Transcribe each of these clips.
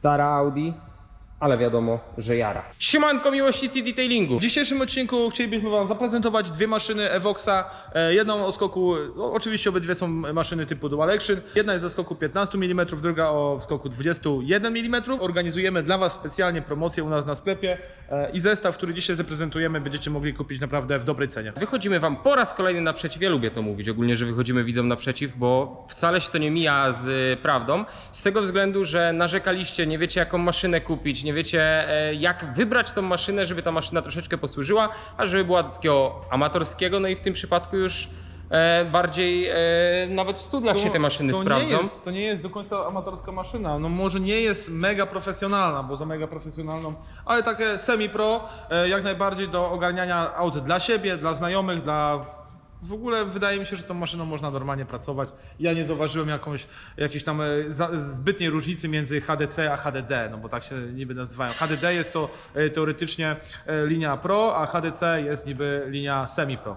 Stara Audi, ale wiadomo, że jara. Siemanko miłośnicy detailingu. W dzisiejszym odcinku chcielibyśmy Wam zaprezentować dwie maszyny Evoxa. E, Jedną o skoku, oczywiście obydwie są maszyny typu Dual Action. Jedna jest o skoku 15 mm, druga o skoku 21 mm. Organizujemy dla Was specjalnie promocję u nas na sklepie e, i zestaw, który dzisiaj zaprezentujemy, będziecie mogli kupić naprawdę w dobrej cenie. Wychodzimy wam po raz kolejny naprzeciw. Ja lubię to mówić, ogólnie, że wychodzimy widzom naprzeciw, bo wcale się to nie mija z y, prawdą. Z tego względu, że narzekaliście, nie wiecie jaką maszynę kupić, nie wiecie e, jak wybrać tą maszynę, żeby ta maszyna troszeczkę posłużyła, a żeby była takiego amatorskiego, no i w tym przypadku już e, bardziej e, nawet w studiach się te maszyny to sprawdzą. Nie jest, to nie jest do końca amatorska maszyna. No może nie jest mega profesjonalna, bo za mega profesjonalną, ale takie semi-pro, jak najbardziej do ogarniania aut dla siebie, dla znajomych, dla... W ogóle wydaje mi się, że tą maszyną można normalnie pracować. Ja nie zauważyłem jakąś, jakiejś tam e, zbytniej różnicy między HDC a HDD, no bo tak się niby nazywają. HDD jest to e, teoretycznie e, linia Pro, a HDC jest niby linia semi-pro.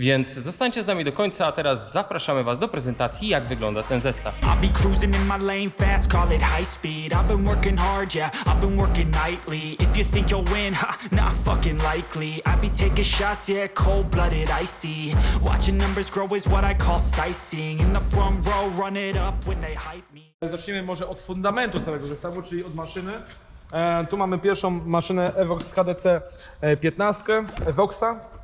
Więc zostańcie z nami do końca, a teraz zapraszamy was do prezentacji, jak wygląda ten zestaw. I'll be cruising in my lane fast, call it high speed. I've been working hard, yeah, I've been working nightly. If you think you'll win, ha, not fucking likely. I be taking shots, yeah, cold blooded, icy. Watching numbers grow is what I call sightseeing. In the front row, run it up when they hype me. Zacznijmy może od fundamentu całego zestawu, czyli od maszyny. E, tu mamy pierwszą maszynę Evox HDC e, 15, Evoxa.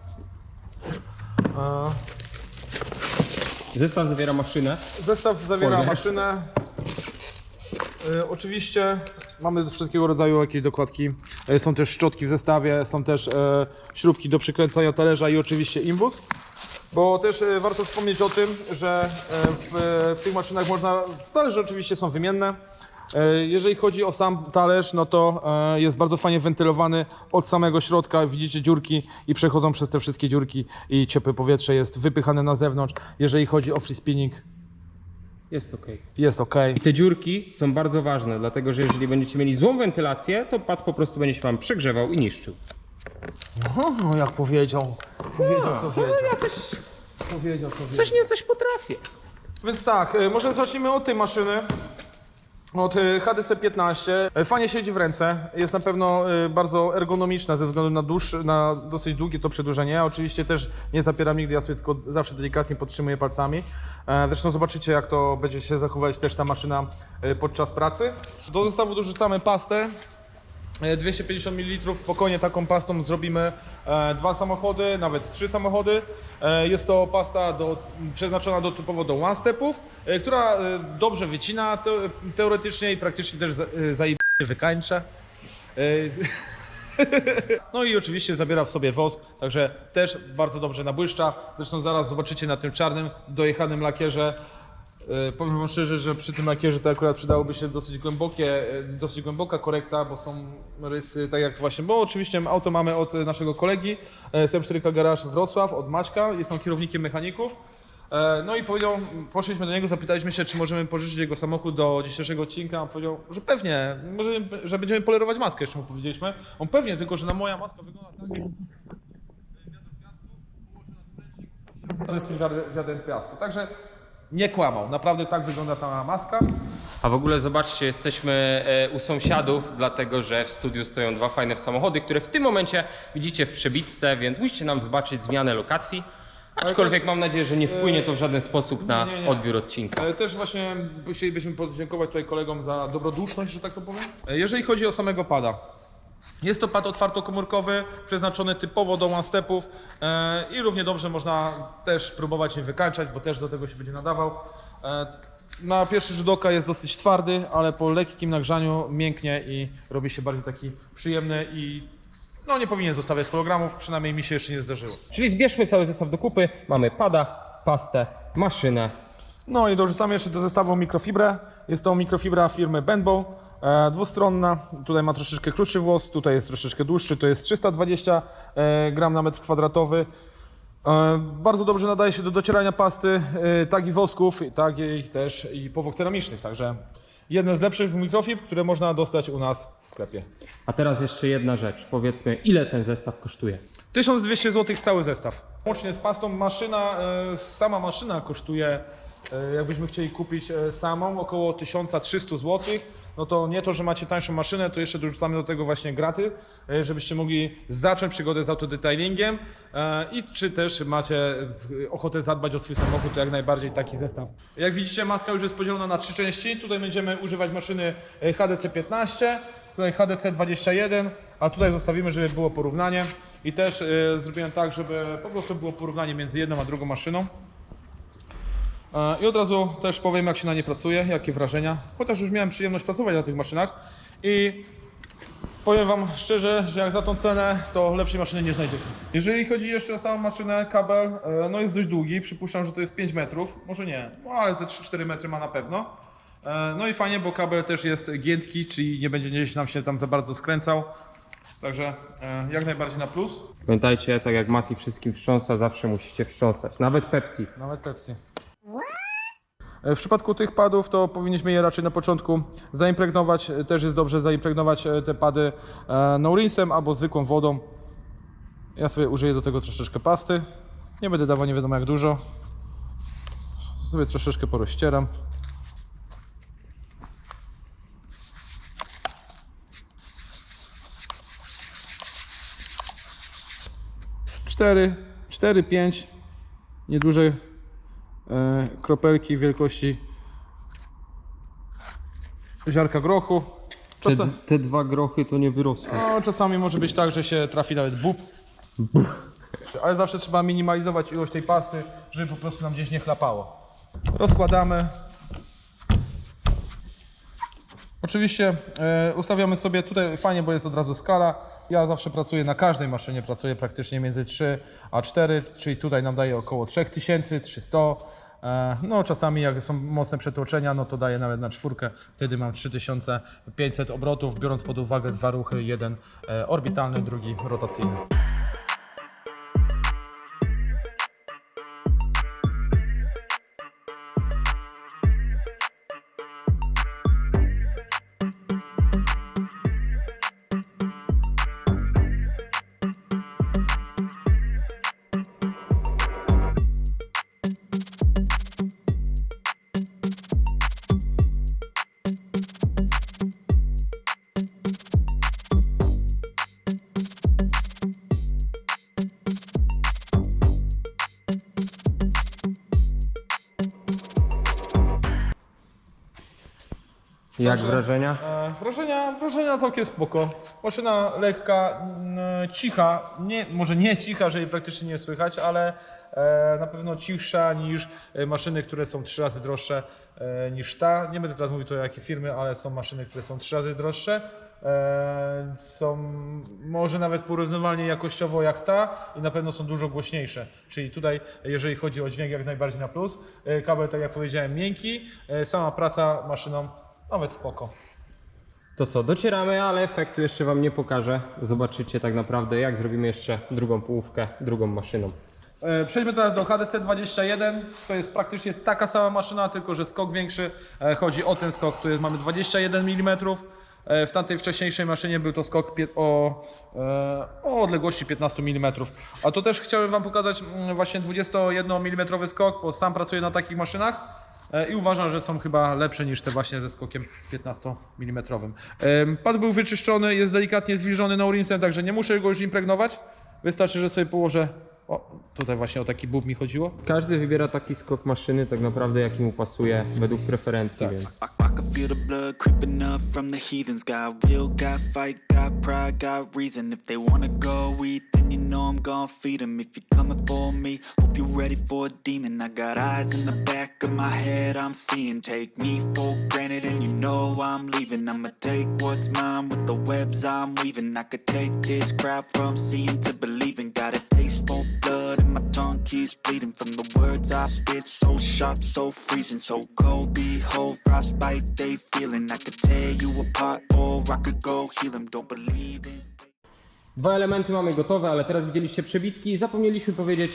Zestaw zawiera maszynę. zestaw zawiera maszynę. E, oczywiście mamy wszystkiego rodzaju jakieś dokładki. E, są też szczotki w zestawie, są też e, śrubki do przykręcania talerza i oczywiście imbus. Bo też e, warto wspomnieć o tym, że e, w, w tych maszynach można, talerze oczywiście są wymienne. E, Jeżeli chodzi o sam talerz, no to e, jest bardzo fajnie wentylowany od samego środka. Widzicie dziurki i przechodzą przez te wszystkie dziurki i ciepłe powietrze jest wypychane na zewnątrz. Jeżeli chodzi o free spinning, Jest ok. jest ok. I te dziurki są bardzo ważne, dlatego że jeżeli będziecie mieli złą wentylację, to pad po prostu będzie się wam przegrzewał i niszczył. O, jak powiedział. Powiedział, co wiedział. ja coś, Powiedział, co wiedział. coś nie coś potrafię. Więc tak, e, może zacznijmy od tej maszyny. Od e, HDC 15. E, Fajnie siedzi w ręce. Jest na pewno e, bardzo ergonomiczna ze względu na, na dosyć długie to przedłużenie. Ja oczywiście też nie zapieram nigdy, ja sobie tylko zawsze delikatnie podtrzymuję palcami. Zresztą zobaczycie jak to będzie się zachowywać też ta maszyna podczas pracy. Do zestawu dorzucamy pastę. E, 250 ml, spokojnie taką pastą zrobimy e, dwa samochody, nawet trzy samochody. E, jest to pasta do, przeznaczona do, typowo do one-stepów, e, która e, dobrze wycina te, teoretycznie i praktycznie też za, e, zajebiście wykańcza. E, no i oczywiście zabiera w sobie wosk, także też bardzo dobrze nabłyszcza. Zresztą zaraz zobaczycie na tym czarnym, dojechanym lakierze. E, Powiem wam szczerze, że przy tym lakierze to akurat przydałoby się dosyć głębokie, e, dosyć głęboka korekta, bo są rysy tak jak właśnie, bo oczywiście auto mamy od naszego kolegi e, z M4K Garage Wrocław, od Maćka, jest on kierownikiem mechaników. No i powiedział, poszliśmy do niego, zapytaliśmy się, czy możemy pożyczyć jego samochód do dzisiejszego odcinka. On powiedział, że pewnie, może, że będziemy polerować maskę, jeszcze mu powiedzieliśmy. On pewnie, tylko że na moja maska wygląda tak, jak tym wiadrem- wiadrem piasku. Także nie kłamał. Naprawdę tak wygląda ta maska. A w ogóle zobaczcie, jesteśmy e, u sąsiadów, dlatego że w studiu stoją dwa fajne samochody, które w tym momencie widzicie w przebitce, więc musicie nam wybaczyć zmianę lokacji. Aczkolwiek też, mam nadzieję, że nie wpłynie to w żaden sposób na nie, nie. odbiór odcinka. Ale też właśnie chcielibyśmy podziękować tutaj kolegom za dobroduszność, że tak to powiem. Jeżeli chodzi o samego pada. Jest to pad otwartokomórkowy, przeznaczony typowo do one-stepów e, i równie dobrze można też próbować nim wykańczać, bo też do tego się będzie nadawał. E, na pierwszy rzut oka jest dosyć twardy, ale po lekkim nagrzaniu mięknie i robi się bardziej taki przyjemny i no nie powinien zostawiać hologramów, przynajmniej mi się jeszcze nie zdarzyło. Czyli zbierzmy cały zestaw do kupy. Mamy pada, pastę, maszynę. No i dorzucamy jeszcze do zestawu mikrofibrę. Jest to mikrofibra firmy Benbow, dwustronna. Tutaj ma troszeczkę krótszy włos, tutaj jest troszeczkę dłuższy, to jest 320 e, gram na metr kwadratowy. E, bardzo dobrze nadaje się do docierania pasty, e, tak i wosków, tak i też i powłok ceramicznych. Także jeden z lepszych mikrofibr, które można dostać u nas w sklepie. A teraz jeszcze jedna rzecz. Powiedzmy, ile ten zestaw kosztuje? 1200 zł cały zestaw. Łącznie z pastą maszyna, e, sama maszyna kosztuje, e, jakbyśmy chcieli kupić e, samą, około 1300 zł. No to nie to, że macie tańszą maszynę, to jeszcze dorzucamy do tego właśnie graty, e, żebyście mogli zacząć przygodę z autodetailingiem e, i czy też macie ochotę zadbać o swój samochód, to jak najbardziej taki zestaw. Jak widzicie, maska już jest podzielona na trzy części. Tutaj będziemy używać maszyny e, HDC 15, tutaj HDC 21, a tutaj zostawimy, żeby było porównanie. I też zrobiłem tak, żeby po prostu było porównanie między jedną a drugą maszyną. E, I od razu też powiem, jak się na nie pracuje, jakie wrażenia. Chociaż już miałem przyjemność pracować na tych maszynach i powiem Wam szczerze, że jak za tą cenę, to lepszej maszyny nie znajdziecie. Jeżeli chodzi jeszcze o samą maszynę, kabel e, no jest dość długi. Przypuszczam, że to jest 5 metrów. Może nie, no ale ze 3-4 metry ma na pewno. E, No i fajnie, bo kabel też jest giętki, czyli nie będzie gdzieś nam się tam za bardzo skręcał. Także jak najbardziej na plus. Pamiętajcie, tak jak Mati wszystkim wstrząsa, zawsze musicie wstrząsać. Nawet Pepsi. Nawet Pepsi. W przypadku tych padów to powinniśmy je raczej na początku zaimpregnować. Też jest dobrze zaimpregnować e, te pady e, no rinsem albo zwykłą wodą. Ja sobie użyję do tego troszeczkę pasty. Nie będę dawał nie wiadomo jak dużo. Sobie troszeczkę porozcieram. Cztery, cztery, pięć nieduże e, kropelki wielkości ziarka grochu. Te, Czasa, te dwa grochy to nie wyrosły. no, czasami może być tak, że się trafi nawet bób. Ale zawsze trzeba minimalizować ilość tej pasty, żeby po prostu nam gdzieś nie chlapało. Rozkładamy. Oczywiście e, ustawiamy sobie tutaj fajnie, bo jest od razu skala. Ja zawsze pracuję na każdej maszynie, pracuję praktycznie między 3 a 4, czyli tutaj nam daje około 3000, 300. E, no czasami jak są mocne przetłoczenia, no to daje nawet na czwórkę. Wtedy mam 3500 obrotów, biorąc pod uwagę dwa ruchy, jeden e, orbitalny, drugi rotacyjny. Jak wrażenia? E, Wrażenia, wrażenia całkiem spoko. Maszyna lekka, cicha, nie, może nie cicha, że jej praktycznie nie słychać, ale e, na pewno cichsza niż e, maszyny, które są trzy razy droższe e, niż ta. Nie będę teraz mówił to jakie firmy, ale są maszyny, które są trzy razy droższe. E, są może nawet porównywalnie jakościowo jak ta i na pewno są dużo głośniejsze. Czyli tutaj, jeżeli chodzi o dźwięk, jak najbardziej na plus. E, Kabel, tak jak powiedziałem, miękki. E, Sama praca maszyną nawet spoko. To co, docieramy, ale efektu jeszcze Wam nie pokażę. Zobaczycie tak naprawdę, jak zrobimy jeszcze drugą połówkę, drugą maszyną. E, Przejdźmy teraz do HDC 21. To jest praktycznie taka sama maszyna, tylko że skok większy. E, Chodzi o ten skok, tu jest, mamy 21 mm. E, W tamtej wcześniejszej maszynie był to skok pie- o, e, o odległości 15 mm. A to też chciałem Wam pokazać mm, właśnie 21 mm skok, bo sam pracuję na takich maszynach. E, I uważam, że są chyba lepsze niż te właśnie ze skokiem 15 mm. Pad był wyczyszczony, jest delikatnie zwilżony no-rinsem, także nie muszę go już impregnować. Wystarczy, że sobie położę. O, tutaj właśnie o taki bób mi chodziło. Każdy wybiera taki skok maszyny tak naprawdę, jaki mu pasuje według preferencji, więc... I, I can feel the blood creeping up from the heathens. Got will, got fight, got pride, got reason. If they wanna go eat, then you know I'm gonna feed 'em. If you're coming for me, hope you're ready for a demon. I got eyes in the back of my head, I'm seeing. Take me for granted, and you know I'm leaving. I'ma take what's mine with the webs I'm weaving. I could take this crowd from seeing to believing. Got a bleeding from the words I spit. So sharp, so freezing, so cold. Behold, frostbite they feeling. I could tear you apart, or I could go heal 'em. Don't believe in. Dwa elementy mamy gotowe, ale teraz widzieliście przebitki zapomnieliśmy powiedzieć,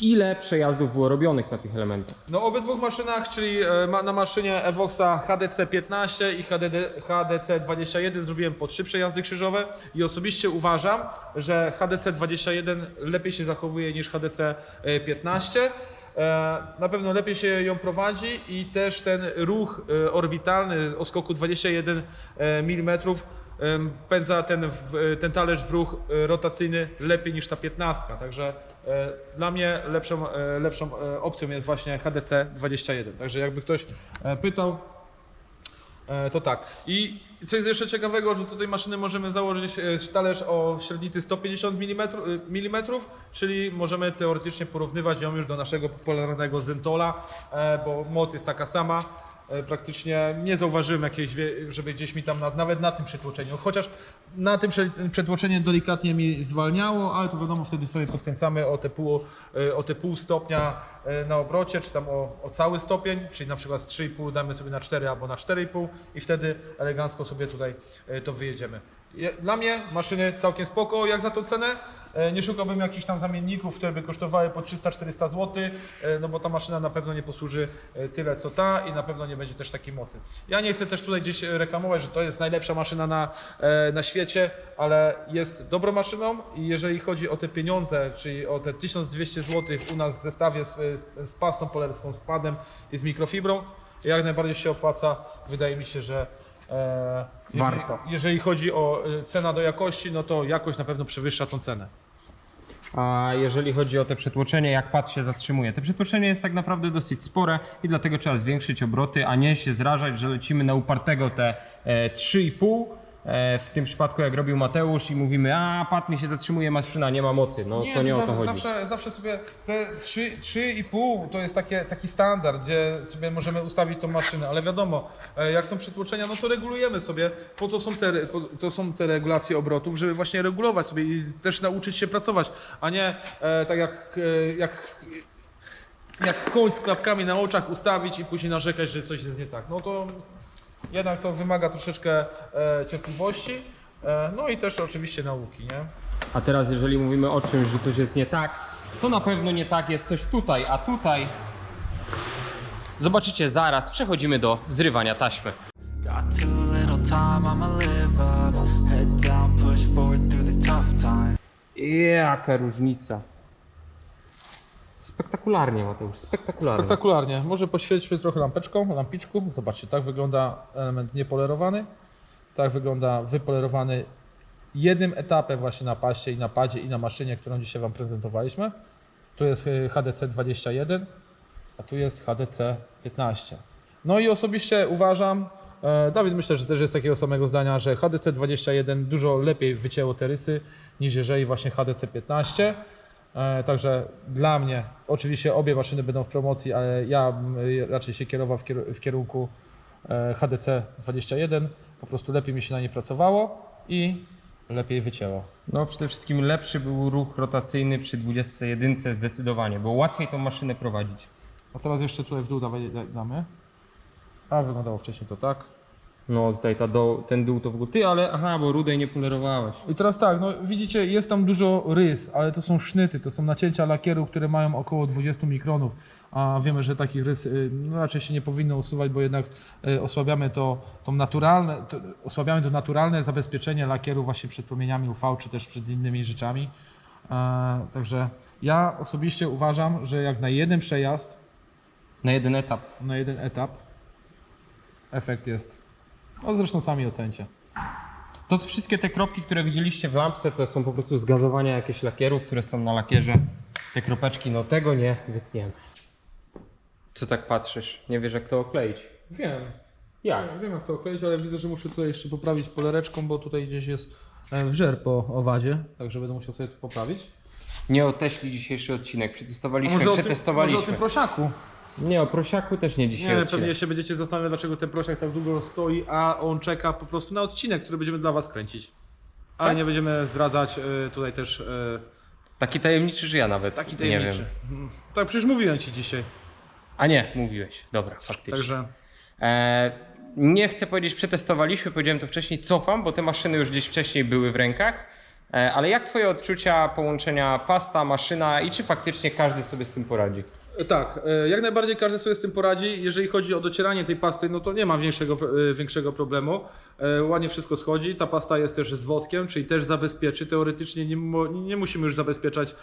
ile przejazdów było robionych na tych elementach. No obydwu maszynach, czyli e, na maszynie Evoxa HDC 15 i HDC 21 zrobiłem po trzy przejazdy krzyżowe i osobiście uważam, że HDC 21 lepiej się zachowuje niż HDC 15. E, Na pewno lepiej się ją prowadzi i też ten ruch e, orbitalny o skoku 21 mm pędza ten, ten talerz w ruch e, rotacyjny lepiej niż ta 15. Także e, dla mnie lepszą, e, lepszą e, opcją jest właśnie HDC 21. Także jakby ktoś e, pytał, E, To tak. I co jest jeszcze ciekawego, że tutaj maszyny możemy założyć e, talerz o średnicy 150 mm, mm, czyli możemy teoretycznie porównywać ją już do naszego popularnego Zentola, e, bo moc jest taka sama. E, Praktycznie nie zauważyłem jakiejś, żeby gdzieś mi tam, na, nawet na tym przetłoczeniu, chociaż na tym prze- przetłoczenie delikatnie mi zwalniało, ale to wiadomo, wtedy sobie podkręcamy o te pół, e, o te pół stopnia e, na obrocie, czy tam o, o cały stopień, czyli na przykład z 3,5 damy sobie na 4 albo na 4,5 i wtedy elegancko sobie tutaj to wyjedziemy. Je- Dla mnie maszyny całkiem spoko, jak za tą cenę. E, Nie szukałbym jakichś tam zamienników, które by kosztowały po 300-400 zł, e, no bo ta maszyna na pewno nie posłuży e, tyle co ta i na pewno nie będzie też takiej mocy. Ja nie chcę też tutaj gdzieś reklamować, że to jest najlepsza maszyna na, na świecie, ale jest dobrą maszyną i jeżeli chodzi o te pieniądze, czyli o te 1200 zł u nas w zestawie z, z pastą polerską, z padem i z mikrofibrą, jak najbardziej się opłaca. Wydaje mi się, że e, jeżeli, Warto. jeżeli chodzi o cena do jakości, no to jakość na pewno przewyższa tą cenę. A jeżeli chodzi o te przetłoczenie, jak pad się zatrzymuje? To przetłoczenie jest tak naprawdę dosyć spore i dlatego trzeba zwiększyć obroty, a nie się zrażać, że lecimy na upartego te e, 3,5. E, w tym przypadku jak robił Mateusz i mówimy, a pad mi się zatrzymuje, maszyna nie ma mocy. No to nie o to zawsze, chodzi. Zawsze, zawsze sobie te 3, 3,5 to jest takie, taki standard, gdzie sobie możemy ustawić tą maszynę, ale wiadomo, e, jak są przytłoczenia, no to regulujemy sobie. Po to są te, to są te regulacje obrotów, żeby właśnie regulować sobie i też nauczyć się pracować, a nie e, tak jak, e, jak, jak koń z klapkami na oczach ustawić i później narzekać, że coś jest nie tak. No to jednak to wymaga troszeczkę e, cierpliwości, e, no i też oczywiście nauki, nie? A teraz jeżeli mówimy o czymś, że coś jest nie tak, to na pewno nie tak jest coś tutaj, a tutaj zobaczycie zaraz, przechodzimy do zrywania taśmy. Jaka różnica. Spektakularnie Mateusz, spektakularnie. Spektakularnie. Może poświećmy trochę lampeczką, lampiczku. Zobaczcie, tak wygląda element niepolerowany. Tak wygląda wypolerowany jednym etapem właśnie na paście i na padzie i na maszynie, którą dzisiaj Wam prezentowaliśmy. Tu jest y, HDC 21, a tu jest HDC 15. No i osobiście uważam, e, Dawid myślę, że też jest takiego samego zdania, że HDC 21 dużo lepiej wycięło te rysy niż jeżeli właśnie HDC 15. E, Także dla mnie, oczywiście obie maszyny będą w promocji, ale ja bym raczej się kierował w kier- w kierunku e, HDC 21. Po prostu lepiej mi się na nie pracowało i lepiej wycięło. No przede wszystkim lepszy był ruch rotacyjny przy 21 zdecydowanie, było łatwiej tą maszynę prowadzić. A teraz jeszcze tutaj w dół damy. A wyglądało wcześniej to tak. No tutaj ta do, ten dół to w ogóle... Ty, ale aha, bo rudej nie polerowałeś. I teraz tak, no widzicie, jest tam dużo rys, ale to są sznyty, to są nacięcia lakieru, które mają około 20 mikronów, a wiemy, że takich rys y, no, raczej się nie powinno usuwać, bo jednak y, osłabiamy to, to naturalne, to, osłabiamy to naturalne zabezpieczenie lakieru właśnie przed promieniami UV, czy też przed innymi rzeczami. E, także ja osobiście uważam, że jak na jeden przejazd, Na jeden etap. na jeden etap, efekt jest, no zresztą sami ocencie. To wszystkie te kropki, które widzieliście w lampce, to są po prostu zgazowania jakieś lakierów, które są na lakierze. Te kropeczki, no tego nie wytniemy. Co tak patrzysz? Nie wiesz jak to okleić? Wiem, Jak? Ja wiem jak to okleić, ale widzę, że muszę tutaj jeszcze poprawić polereczką, bo tutaj gdzieś jest e, wżer po owadzie, także będę musiał sobie to poprawić. Nie oteśli dzisiejszy odcinek. Przetestowaliśmy, może, o tym, przetestowaliśmy. może o tym prosiaku. Nie, o prosiaku też nie dzisiaj Nie, odcinek. pewnie się będziecie zastanawiać, dlaczego ten prosiak tak długo stoi, a on czeka po prostu na odcinek, który będziemy dla Was kręcić. Ale Tak? nie będziemy zdradzać e, tutaj też e, Taki tajemniczy, że ja nawet taki nie tajemniczy. wiem. Mm, Tak, przecież mówiłem Ci dzisiaj. A nie, mówiłeś. Dobra, faktycznie. Także E, nie chcę powiedzieć przetestowaliśmy, powiedziałem to wcześniej, cofam, bo te maszyny już gdzieś wcześniej były w rękach. E, ale jak twoje odczucia połączenia pasta, maszyna i czy faktycznie każdy sobie z tym poradzi? Tak, e, jak najbardziej każdy sobie z tym poradzi. Jeżeli chodzi o docieranie tej pasty, no to nie ma większego, e, większego problemu. E, Ładnie wszystko schodzi. Ta pasta jest też z woskiem, czyli też zabezpieczy. Teoretycznie nie, nie musimy już zabezpieczać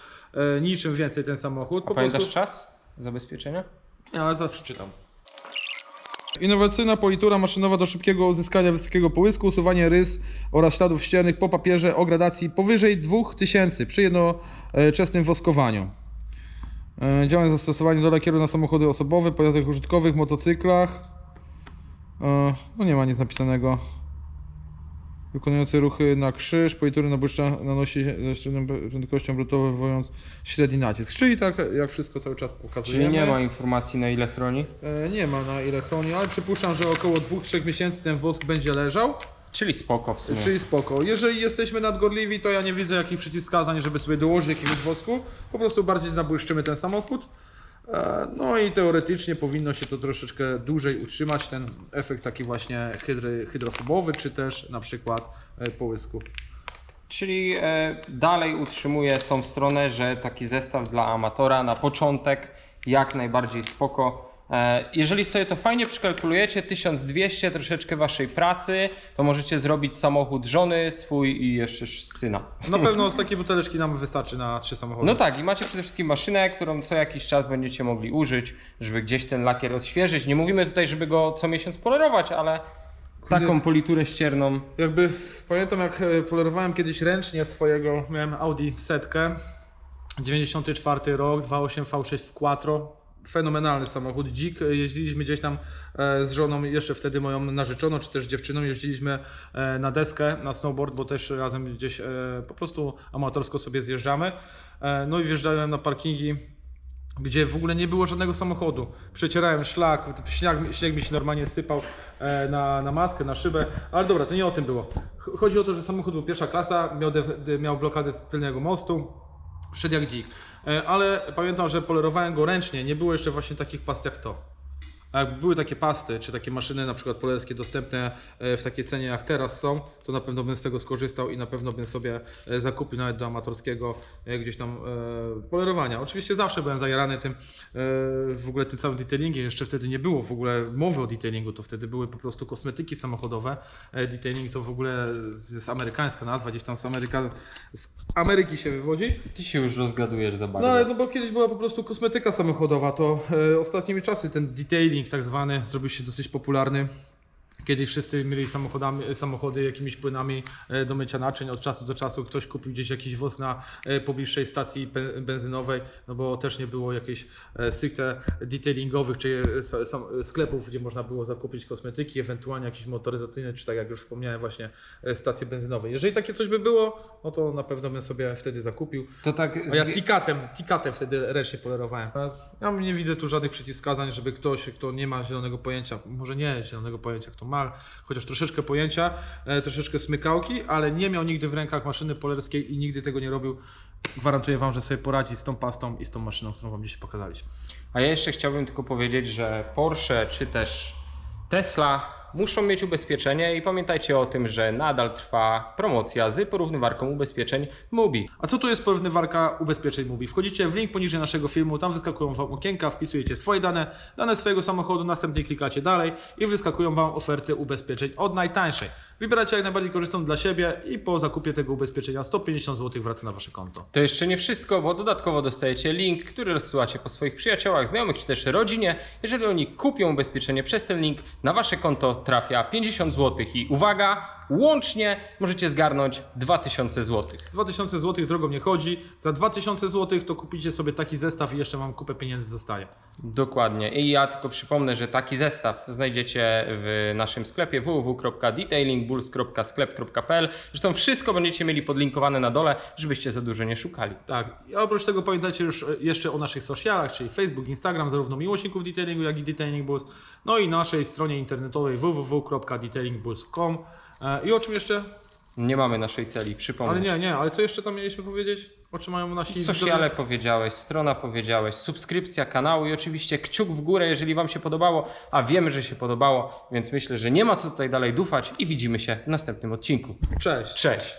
niczym więcej ten samochód. A pamiętasz czas? zabezpieczenia? Nie, ale zaraz przeczytam. Innowacyjna politura maszynowa do szybkiego uzyskania wysokiego połysku, usuwanie rys oraz śladów ściernych po papierze o gradacji powyżej 2000 przy jednoczesnym woskowaniu. E, Działanie zastosowania do lakieru na samochody osobowe, pojazdach użytkowych, motocyklach. E, No nie ma nic napisanego. Wykonujący ruchy na krzyż, politury na błyszcza nanosi ze średnią prędkością obrotową, wywołując średni nacisk. Czyli tak jak wszystko cały czas pokazujemy. Czyli nie ma informacji na ile chroni? E, Nie ma na ile chroni, ale przypuszczam, że około 2-3 miesięcy ten wosk będzie leżał, Czyli spoko w sumie. czyli spoko. Jeżeli jesteśmy nadgorliwi, to ja nie widzę jakichś przeciwwskazań, żeby sobie dołożyć jakiegoś wosku. Po prostu bardziej zabłyszczymy ten samochód. E, No i teoretycznie powinno się to troszeczkę dłużej utrzymać, ten efekt taki właśnie hydry, hydrofobowy, czy też na przykład e, połysku. Czyli e, dalej utrzymuję tą stronę, że taki zestaw dla amatora na początek jak najbardziej spoko. E, jeżeli sobie to fajnie przekalkulujecie, 1200 troszeczkę waszej pracy, to możecie zrobić samochód żony, swój i jeszcze syna. Na pewno z takiej buteleczki nam wystarczy na trzy samochody. No tak, i macie przede wszystkim maszynę, którą co jakiś czas będziecie mogli użyć, żeby gdzieś ten lakier odświeżyć. Nie mówimy tutaj, żeby go co miesiąc polerować, ale taką politurę ścierną. Jakby pamiętam jak e, polerowałem kiedyś ręcznie swojego, miałem Audi setkę, 94 rok, 2.8 V6 w Quattro. Fenomenalny samochód, dzik. E, Jeździliśmy gdzieś tam e, z żoną, jeszcze wtedy moją narzeczoną, czy też dziewczyną, jeździliśmy e, na deskę, na snowboard, bo też razem gdzieś po prostu amatorsko sobie zjeżdżamy. No i wjeżdżałem na parkingi, gdzie w ogóle nie było żadnego samochodu. Przecierałem szlak, śnieg, śnieg mi się normalnie sypał na, na maskę, na szybę, ale dobra, to nie o tym było. Ch- Chodzi o to, że samochód był pierwsza klasa, miał, miał blokadę tylnego mostu, szedł jak dzik. E, ale pamiętam, że polerowałem go ręcznie, nie było jeszcze właśnie takich past jak to. A jak były takie pasty, czy takie maszyny na przykład polerskie dostępne e, w takiej cenie jak teraz są, to na pewno bym z tego skorzystał i na pewno bym sobie e, zakupił nawet do amatorskiego e, gdzieś tam polerowania. Oczywiście zawsze byłem zajarany tym w ogóle tym całym detailingiem. Jeszcze wtedy nie było w ogóle mowy o detailingu, to wtedy były po prostu kosmetyki samochodowe. Detailing to w ogóle jest amerykańska nazwa, gdzieś tam z, Ameryka, z Ameryki się wywodzi. Ty się już rozgadujesz za bardzo. No ale no bo kiedyś była po prostu kosmetyka samochodowa, to ostatnimi czasy ten detailing tak zwany zrobił się dosyć popularny. Kiedyś wszyscy mieli samochody jakimiś płynami e, do mycia naczyń. Od czasu do czasu ktoś kupił gdzieś jakiś wosk na e, pobliższej stacji benzynowej, no bo też nie było jakichś e, stricte detailingowych czy sklepów, gdzie można było zakupić kosmetyki, ewentualnie jakieś motoryzacyjne, czy tak jak już wspomniałem właśnie stacje benzynowe. Jeżeli takie coś by było, no to na pewno bym sobie wtedy zakupił. To tak. A ja tikatem, tikatem wtedy ręcznie polerowałem. Ja nie widzę tu żadnych przeciwwskazań, żeby ktoś, kto nie ma zielonego pojęcia, może nie zielonego pojęcia, kto ma chociaż troszeczkę pojęcia, e, troszeczkę smykałki, ale nie miał nigdy w rękach maszyny polerskiej i nigdy tego nie robił. Gwarantuję Wam, że sobie poradzi z tą pastą i z tą maszyną, którą Wam dzisiaj pokazaliśmy. A ja jeszcze chciałbym tylko powiedzieć, że Porsche czy też Tesla muszą mieć ubezpieczenie i pamiętajcie o tym, że nadal trwa promocja z porównywarką ubezpieczeń Mubi. A co to jest porównywarka ubezpieczeń MUBI? Wchodzicie w link poniżej naszego filmu, tam wyskakują Wam okienka, wpisujecie swoje dane, dane swojego samochodu, następnie klikacie dalej i wyskakują Wam oferty ubezpieczeń od najtańszej. Wybieracie jak najbardziej korzystną dla siebie i po zakupie tego ubezpieczenia 150 zł wraca na Wasze konto. To jeszcze nie wszystko, bo dodatkowo dostajecie link, który rozsyłacie po swoich przyjaciołach, znajomych czy też rodzinie. Jeżeli oni kupią ubezpieczenie przez ten link, na wasze konto trafia 50 zł i uwaga, łącznie możecie zgarnąć 2000 zł. 2000 zł drogą nie chodzi, za 2000 zł to kupicie sobie taki zestaw i jeszcze Wam kupę pieniędzy zostaje. Dokładnie. I ja tylko przypomnę, że taki zestaw znajdziecie w naszym sklepie www.detailingbulls.sklep.pl. Zresztą wszystko będziecie mieli podlinkowane na dole, żebyście za dużo nie szukali. Tak, i oprócz tego pamiętajcie już e, jeszcze o naszych socialach, czyli Facebook, Instagram, zarówno miłośników detailingu, jak i Detailing Bulls, no i naszej stronie internetowej www.detailingbulls.com I o czym jeszcze? Nie mamy naszej celi, przypomnę. Ale nie, nie, ale co jeszcze tam mieliśmy powiedzieć? O czym mają nasi Sociale powiedziałeś, strona powiedziałeś, subskrypcja kanału i oczywiście kciuk w górę, jeżeli Wam się podobało, a wiemy, że się podobało, więc myślę, że nie ma co tutaj dalej dufać i widzimy się w następnym odcinku. Cześć! Cześć!